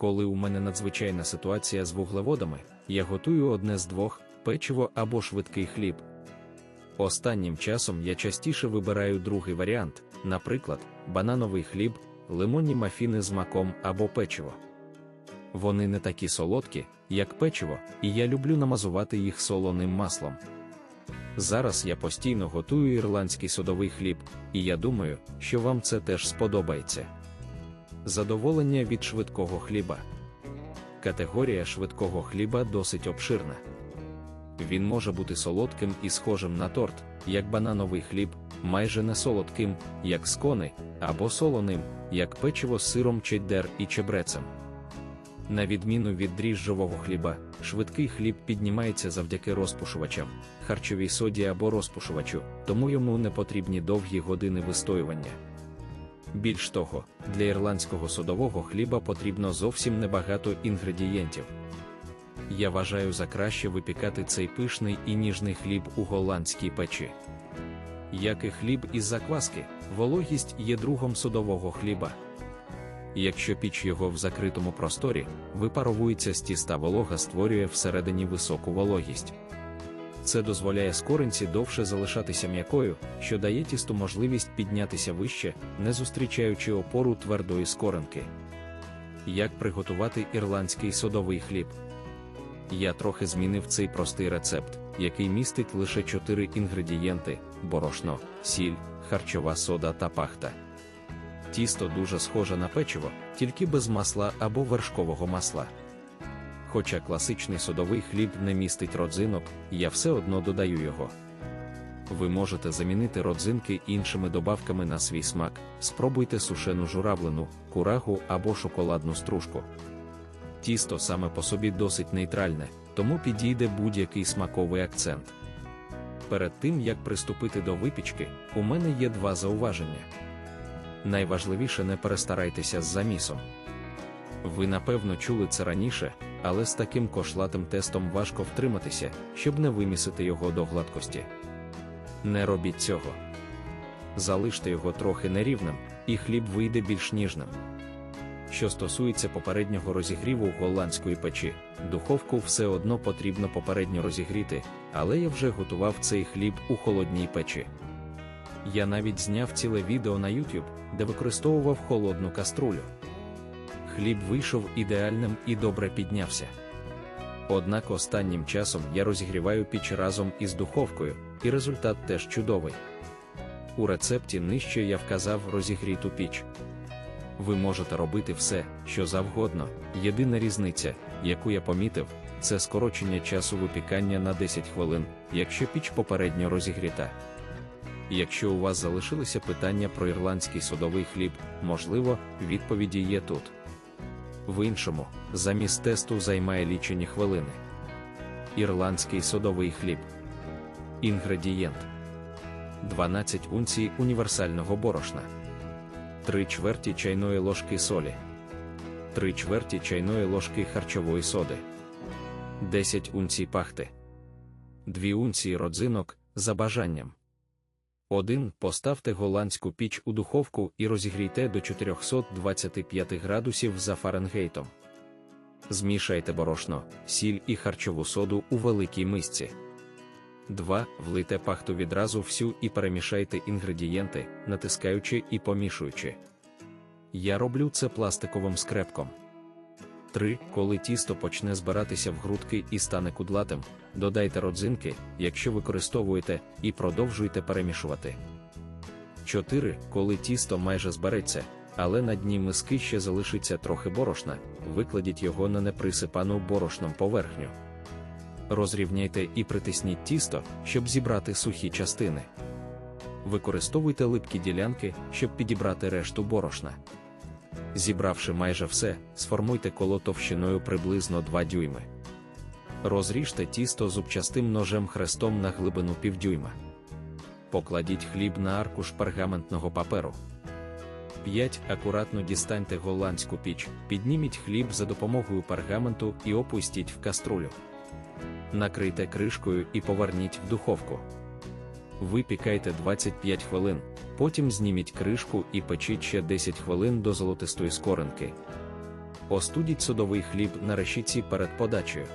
Коли у мене надзвичайна ситуація з вуглеводами, я готую одне з двох печиво або швидкий хліб. Останнім часом я частіше вибираю другий варіант, наприклад, банановий хліб, лимонні мафіни з маком або печиво. Вони не такі солодкі, як печиво, і я люблю намазувати їх солоним маслом. Зараз я постійно готую ірландський содовий хліб, і я думаю, що вам це теж сподобається. Задоволення від швидкого хліба. Категорія швидкого хліба досить обширна. Він може бути солодким і схожим на торт, як банановий хліб, майже не солодким, як скони, або солоним, як печиво з сиром чеддер і чебрецем. На відміну від дріжджового хліба, швидкий хліб піднімається завдяки розпушувачам, харчовій соді або розпушувачу, тому йому не потрібні довгі години вистоювання. Більш того, для ірландського содового хліба потрібно зовсім небагато інгредієнтів. Я вважаю за краще випікати цей пишний і ніжний хліб у голландській печі. Як і хліб із закваски, вологість є другом содового хліба. Якщо піч його в закритому просторі, випаровується з тіста волога створює всередині високу вологість. Це дозволяє скоринці довше залишатися м'якою, що дає тісту можливість піднятися вище, не зустрічаючи опору твердої скоринки. Як приготувати ірландський содовий хліб? Я трохи змінив цей простий рецепт, який містить лише 4 інгредієнти: борошно, сіль, харчова сода та пахта. Тісто дуже схоже на печиво, тільки без масла або вершкового масла. Хоча класичний содовий хліб не містить родзинок, я все одно додаю його. Ви можете замінити родзинки іншими добавками на свій смак, спробуйте сушену журавлину, курагу або шоколадну стружку. Тісто саме по собі досить нейтральне, тому підійде будь-який смаковий акцент. Перед тим як приступити до випічки, у мене є два зауваження. Найважливіше не перестарайтеся з замісом. Ви напевно чули це раніше, але з таким кошлатим тестом важко втриматися, щоб не вимісити його до гладкості. Не робіть цього. Залиште його трохи нерівним, і хліб вийде більш ніжним. Що стосується попереднього розігріву голландської печі, духовку все одно потрібно попередньо розігріти, але я вже готував цей хліб у холодній печі. Я навіть зняв ціле відео на YouTube, де використовував холодну каструлю. Хліб вийшов ідеальним і добре піднявся. Однак останнім часом я розігріваю піч разом із духовкою, і результат теж чудовий. У рецепті нижче я вказав розігріту піч. Ви можете робити все, що завгодно. Єдина різниця, яку я помітив, це скорочення часу випікання на 10 хвилин, якщо піч попередньо розігріта. Якщо у вас залишилися питання про ірландський содовий хліб, можливо, відповіді є тут. В іншому, замість тесту займає лічені хвилини. Ірландський содовий хліб. Інгредієнт 12 унцій універсального борошна, 3 чверті чайної ложки солі, 3 чверті чайної ложки харчової соди, 10 унцій пахти, 2 унції родзинок за бажанням. 1. Поставте голландську піч у духовку і розігрійте до 425 градусів за Фаренгейтом. Змішайте борошно, сіль і харчову соду у великій мисці. 2. Влийте пахту відразу всю і перемішайте інгредієнти, натискаючи і помішуючи. Я роблю це пластиковим скрепком. 3. Коли тісто почне збиратися в грудки і стане кудлатим, додайте родзинки, якщо використовуєте, і продовжуйте перемішувати. 4. Коли тісто майже збереться, але на дні миски ще залишиться трохи борошна, викладіть його на неприсипану борошном поверхню. Розрівняйте і притисніть тісто, щоб зібрати сухі частини. Використовуйте липкі ділянки, щоб підібрати решту борошна. Зібравши майже все, сформуйте коло товщиною приблизно 2 дюйми. Розріжте тісто зубчастим ножем хрестом на глибину півдюйма. Покладіть хліб на аркуш пергаментного паперу. 5. Акуратно дістаньте голландську піч, підніміть хліб за допомогою пергаменту і опустіть в каструлю. Накрийте кришкою і поверніть в духовку. Випікайте 25 хвилин, потім зніміть кришку і печіть ще 10 хвилин до золотистої скоринки. Остудіть судовий хліб на решітці перед подачею.